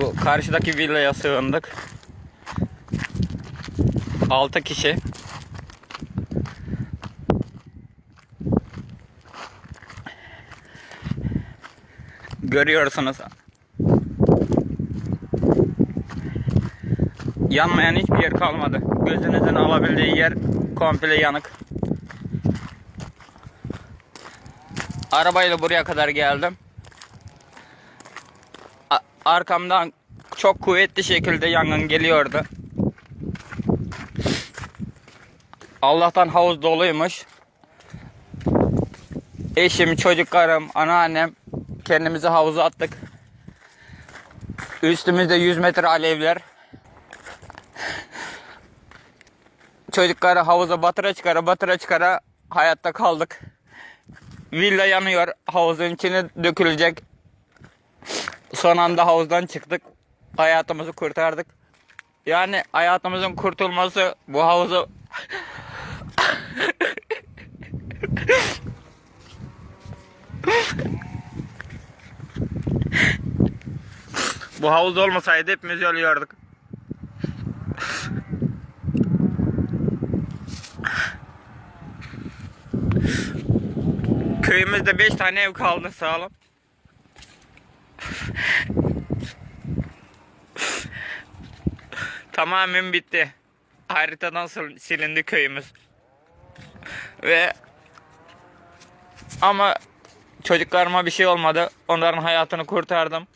Bu karşıdaki villaya sığındık. 6 kişi. Görüyorsunuz. Yanmayan hiçbir yer kalmadı. Gözünüzün alabildiği yer komple yanık. Arabayla buraya kadar geldim. Arkamdan çok kuvvetli şekilde yangın geliyordu. Allah'tan havuz doluymuş. Eşim, çocuklarım, anneannem kendimizi havuza attık. Üstümüzde 100 metre alevler. Çocukları havuza batıra çıkara batıra çıkara hayatta kaldık. Villa yanıyor. Havuzun içine dökülecek. Son anda havuzdan çıktık. Hayatımızı kurtardık. Yani hayatımızın kurtulması bu havuzu bu havuz olmasaydı hepimiz ölüyorduk. Köyümüzde 5 tane ev kaldı sağlam. Tamamen bitti. Haritadan sil- silindi köyümüz. Ve ama çocuklarıma bir şey olmadı. Onların hayatını kurtardım.